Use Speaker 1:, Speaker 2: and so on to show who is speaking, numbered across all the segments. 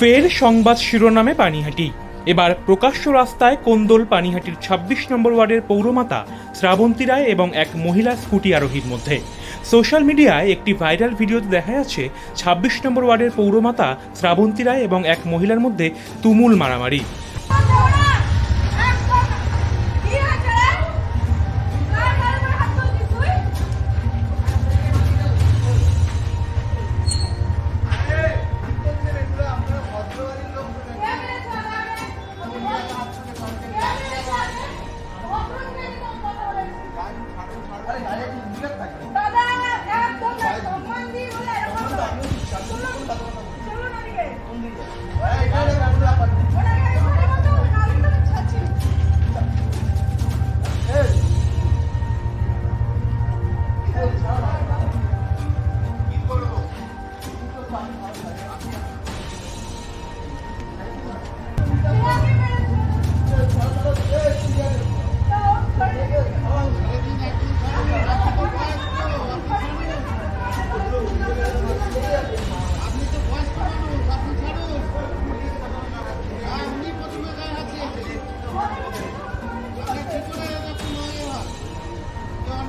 Speaker 1: ফের সংবাদ শিরোনামে পানিহাটি। এবার প্রকাশ্য রাস্তায় কোন্দল পানিহাটির ২৬ নম্বর ওয়ার্ডের পৌরমাতা শ্রাবন্তী রায় এবং এক মহিলা স্কুটি আরোহীর মধ্যে। সোশ্যাল মিডিয়ায় একটি ভাইরাল ভিডিওতে দেখা যাচ্ছে ২৬ নম্বর ওয়ার্ডের পৌরমাতা শ্রাবন্তী রায় এবং এক মহিলার মধ্যে তুমুল মারামারি।
Speaker 2: 안 해도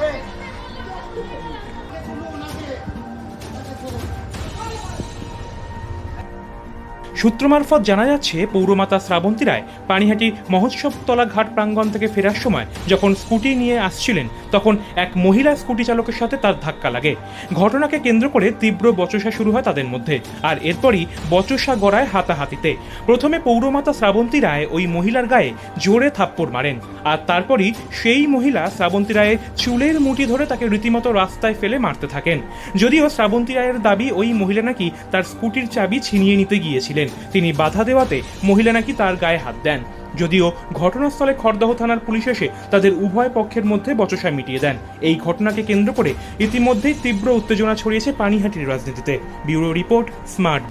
Speaker 2: 네.
Speaker 1: সূত্র মারফত জানা যাচ্ছে, পৌরমাতা শ্রাবন্তী রায় পানিহাটি মহোৎসবতলা ঘাট প্রাঙ্গণ থেকে ফেরার সময় যখন স্কুটি নিয়ে আসছিলেন, তখন এক মহিলা স্কুটি চালকের সাথে তার ধাক্কা লাগে। ঘটনাকে কেন্দ্র করে তীব্র বচসা শুরু হয় তাদের মধ্যে, আর এরপরই বচসা গড়ায় হাতাহাতিতে। প্রথমে পৌরমাতা শ্রাবন্তী রায় ওই মহিলার গায়ে জোরে থাপ্পড় মারেন, আর তারপরই সেই মহিলা শ্রাবন্তী রায়ের চুলের মুঠি ধরে তাকে রীতিমতো রাস্তায় ফেলে মারতে থাকেন। যদিও শ্রাবন্তী রায়ের দাবি ওই মহিলা নাকি তার স্কুটির চাবি ছিনিয়ে নিতে গিয়েছিলেন। তিনি বাধা দেওয়াতে মহিলা নাকি তার গায়ে হাত দেন। যদিও ঘটনাস্থলে খড়দহ থানার পুলিশ এসে তাদের উভয় পক্ষের মধ্যে বচসা মিটিয়ে দেন। এই ঘটনাকে কেন্দ্র করে ইতিমধ্যেই তীব্র উত্তেজনা ছড়িয়েছে পানিহাটির রাজনীতিতে। Bureau report, smart